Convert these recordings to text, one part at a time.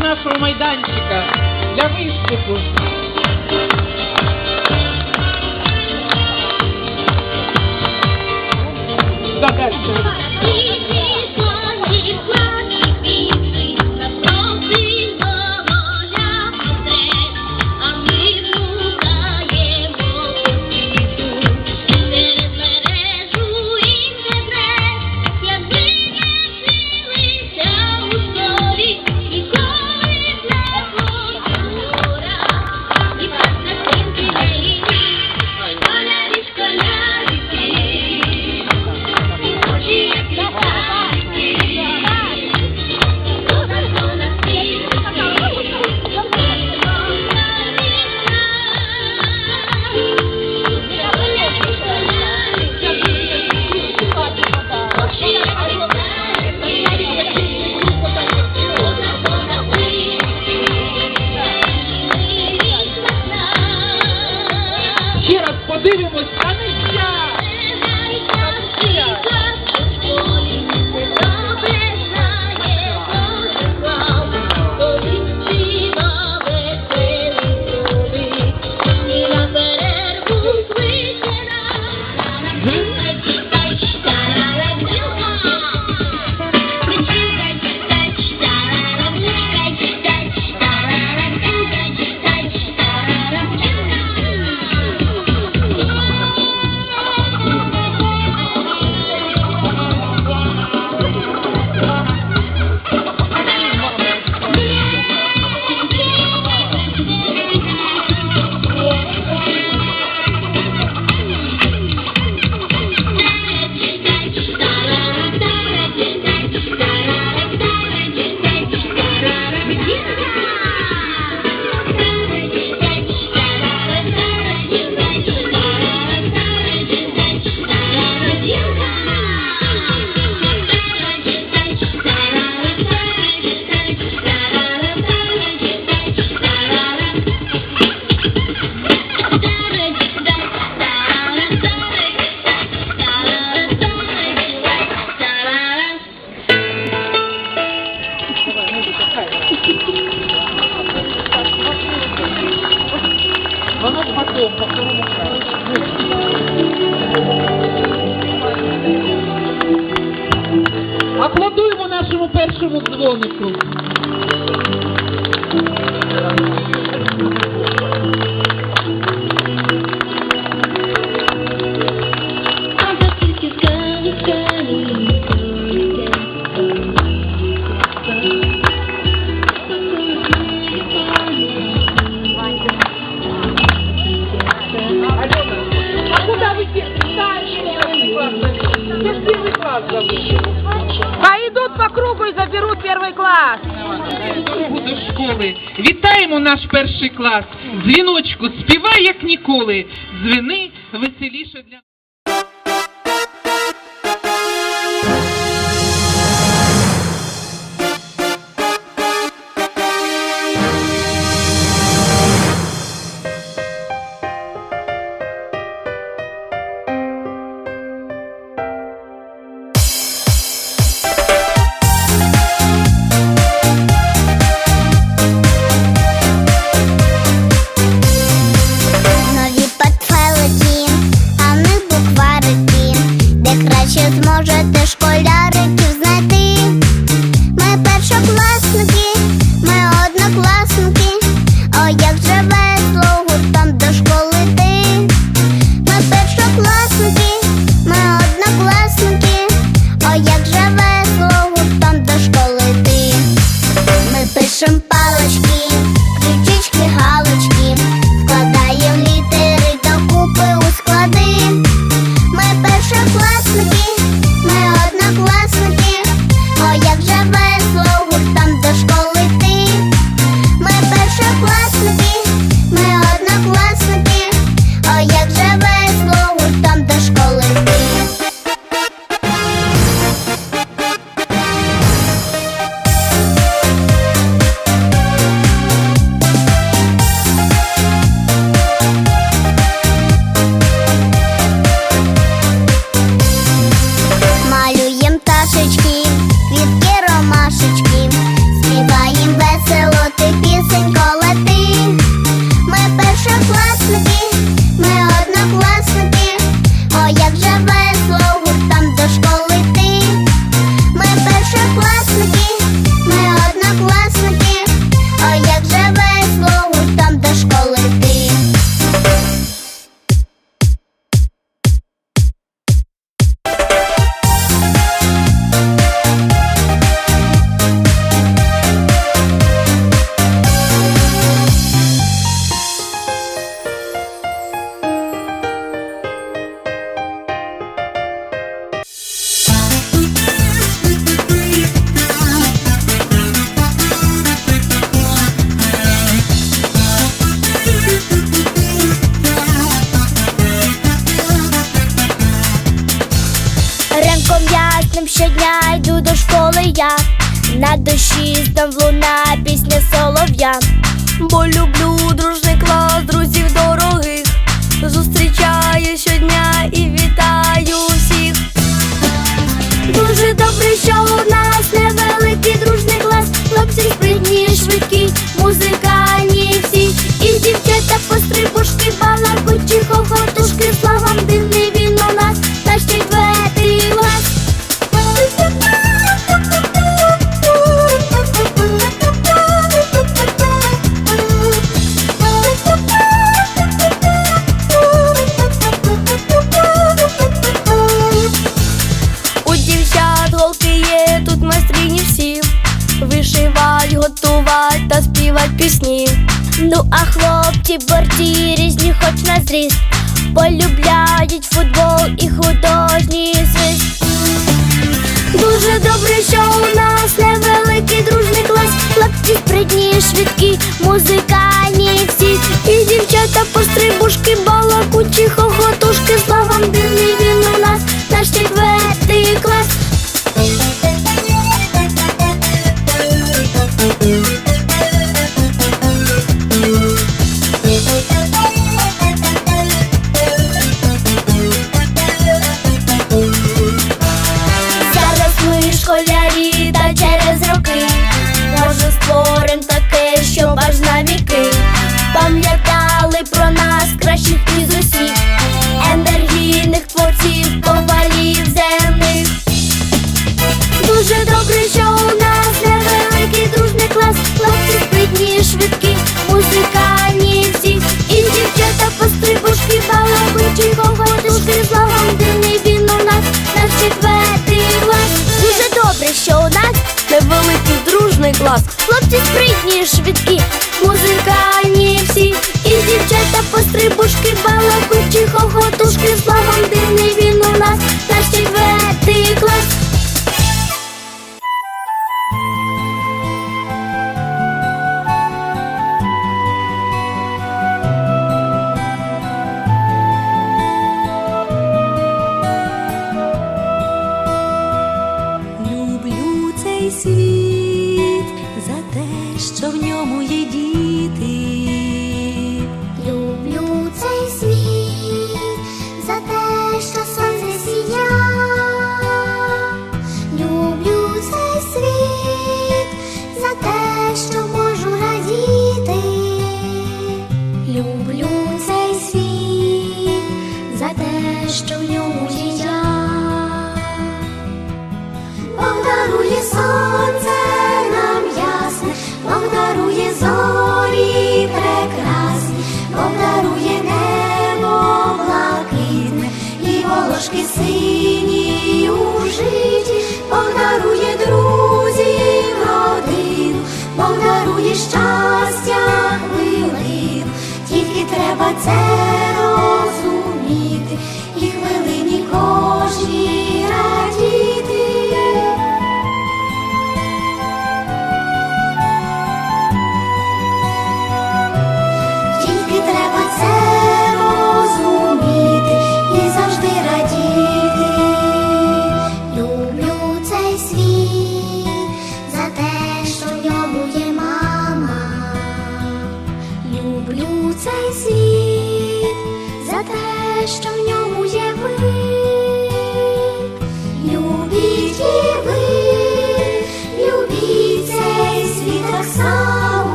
нашого майданчика для виступу. Додальше. abone olun. Школи. Вітаємо наш перший клас. Дзвіночку, співай як ніколи. Дзвіни веселіше для поїздам луна пісня солов'я, бо люблю дружний клас друзів дорогих. Зустрічаю щодня і вітаю всіх. Дуже добре, що у нас невеликий дружний клас, хлопці спритні, швидкі, музикальні всі, і дівчата пострибушки, балакучі, хохотушки, слава. cambiar ласк. Хлопці спритні, швидкі, музикальні всі, і дівчата пострибушки, балакучі, хохотушки, словом дивний вір. що в ньому є дій.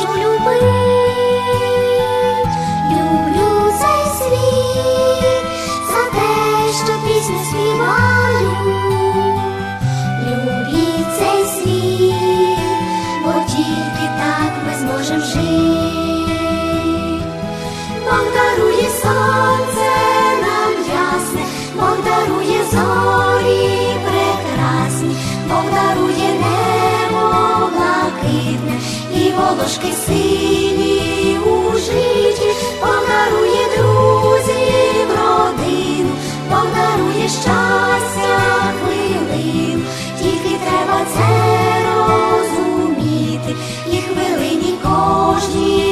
можу любить, люблю цей світ за те, що пісню співаю. Волошки сині у житті, подарує друзів родину, подарує щастя хвилин, тільки треба це розуміти, і хвилині кожній.